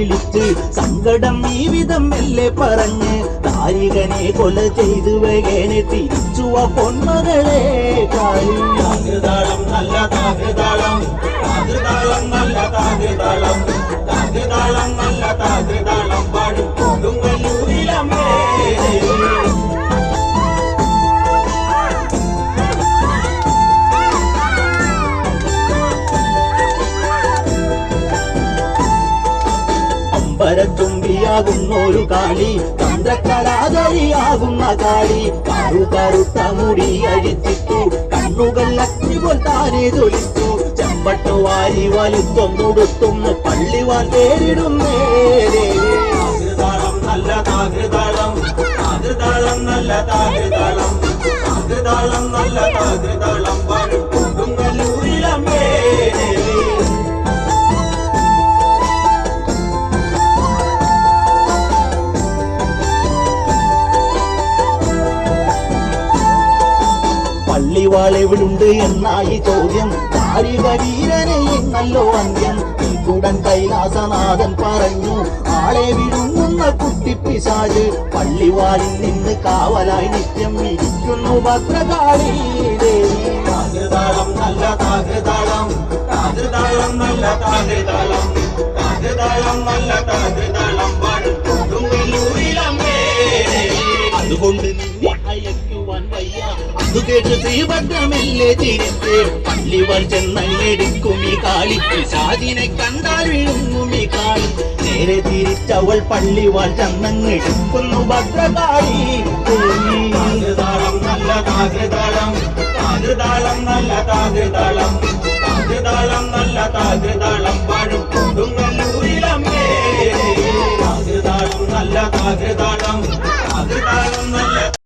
വിളിച്ച് സങ്കടം ഈ വിധം മെല്ലെ പറഞ്ഞ് താരികനെ കൊല ചെയ്തു വേഗേനെ ആ പൊന്മകളെ നല്ല താകൃതാളം താകൃതാളം നല്ല താകൃതാളം താകൃതാളം അമ്പരത്തുമ്പിയാകുന്നൊരു കാളി തന്ത്രക്കലാതരിയാകുന്ന കാളി. കറു കറുത്ത മുടി അഴിച്ചിട്ടു കണ്ണുകൾ അഗ്നി പോൽ താനെ തൊലിച്ചു ചെമ്പട്ടു വാരി വലിത്തൊന്നുടുത്തുന്നു പള്ളിവാൻ പേരിടുന്നേ നല്ല താകൃതാളം താകൃതാളം നല്ല താകൃതാളം നല്ല താകൃതാളം പാടും. പള്ളിവാളെവിടുണ്ട് എന്നായി ചോദ്യം. ചാരിക വീരനെ എന്നല്ലോ അന്ത്യം. കുടൻ കൈലാസനാഥൻ പറഞ്ഞു ആളെ വിഴുങ്ങുന്ന കുട്ടിപ്പിശാജ് പള്ളിവാളിൽ നിന്ന് കാവലായി നിത്യം ഇരിക്കുന്നു ഭദ്രകാളി താകൃതാളം നല്ല താകൃതാളം. താകൃതാളം നല്ല താകൃതാളം. താകൃതാളം നല്ല താകൃതാളം. പാടും അതുകൊണ്ട് കേട്ട് ശ്രീഭദ്രമെല്ലെ തിരിച്ച്? പള്ളിവാൾ ചെന്നടിക്കും ഈ കാളി പിശാചിനെ കണ്ടാൽ വിഴുങ്ങും ഈ കാളി. നേരെ തിരിച്ചവൾ പള്ളിവാൾ ചെന്നങ്ങെടുക്കുന്നു ഭദ്രകാളി. താകൃതാളം നല്ല താകൃതാളം. താകൃതാളം നല്ല താകൃതാളം. താകൃതാളം നല്ല താകൃതാളം. പാടും കൊടുങ്ങല്ലൂരിലമ്മേ താകൃതാളം നല്ല താകൃതാളം.